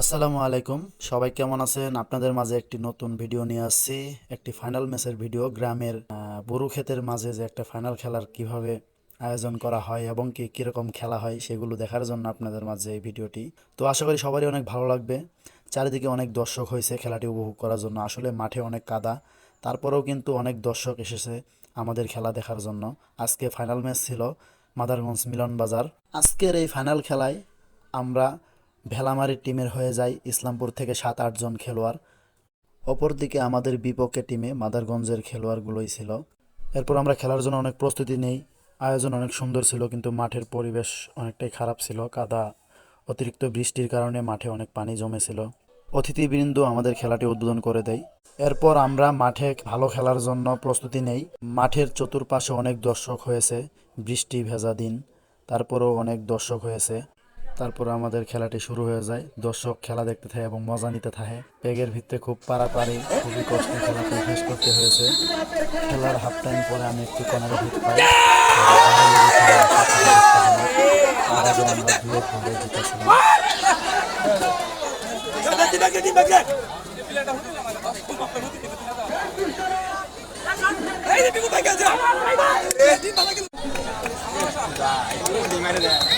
আসসালামু আলাইকুম। সবাই কেমন আছেন? আপনাদের মাঝে একটি নতুন ভিডিও নিয়ে আসছি। একটি ফাইনাল ম্যাচের ভিডিও। গ্রামের বড়ু ক্ষেতের মাঝে যে একটা ফাইনাল খেলার কীভাবে আয়োজন করা হয় এবং কি, কীরকম খেলা হয় সেগুলো দেখার জন্য আপনাদের মাঝে এই ভিডিওটি। তো আশা করি সবারই অনেক ভালো লাগবে। চারিদিকে অনেক দর্শক হয়েছে খেলাটি উপভোগ করার জন্য। আসলে মাঠে অনেক কাদা। তারপরেও কিন্তু অনেক দর্শক এসেছে আমাদের খেলা দেখার জন্য। আজকে ফাইনাল ম্যাচ ছিল মাদারগঞ্জ মিলন বাজার আজকের এই ফাইনাল খেলায় আমরা ভেলামারি টিমের হয়ে যায় ইসলামপুর থেকে সাত আটজন খেলোয়াড়। অপরদিকে আমাদের বিপক্ষে টিমে মাদারগঞ্জের খেলোয়াড়গুলোই ছিল। এরপর আমরা খেলার জন্য অনেক প্রস্তুতি নেই, আয়োজন অনেক সুন্দর ছিল, কিন্তু মাঠের পরিবেশ অনেকটাই খারাপ ছিল, কাদা, অতিরিক্ত বৃষ্টির কারণে মাঠে অনেক পানি জমেছিল। অতিথিবৃন্দ আমাদের খেলাটি উদ্বোধন করে দেয়। এরপর আমরা মাঠে ভালো খেলার জন্য প্রস্তুতি নেই। মাঠের চতুর্পাশে অনেক দর্শক হয়েছে, বৃষ্টি ভেজা দিন, তারপরেও অনেক দর্শক হয়েছে। তারপরে আমাদের খেলাটি শুরু হয়ে যায় দর্শক খেলা দেখতে থাকে এবং মজা নিতে থাকে পেগের ভিত্তিতে খুব পারাপারি খুবই কষ্ট খেলাকে শেষ করতে হয়েছে খেলার হাফ টাইম পরে আমি একটু কনারে ভিত পাই এই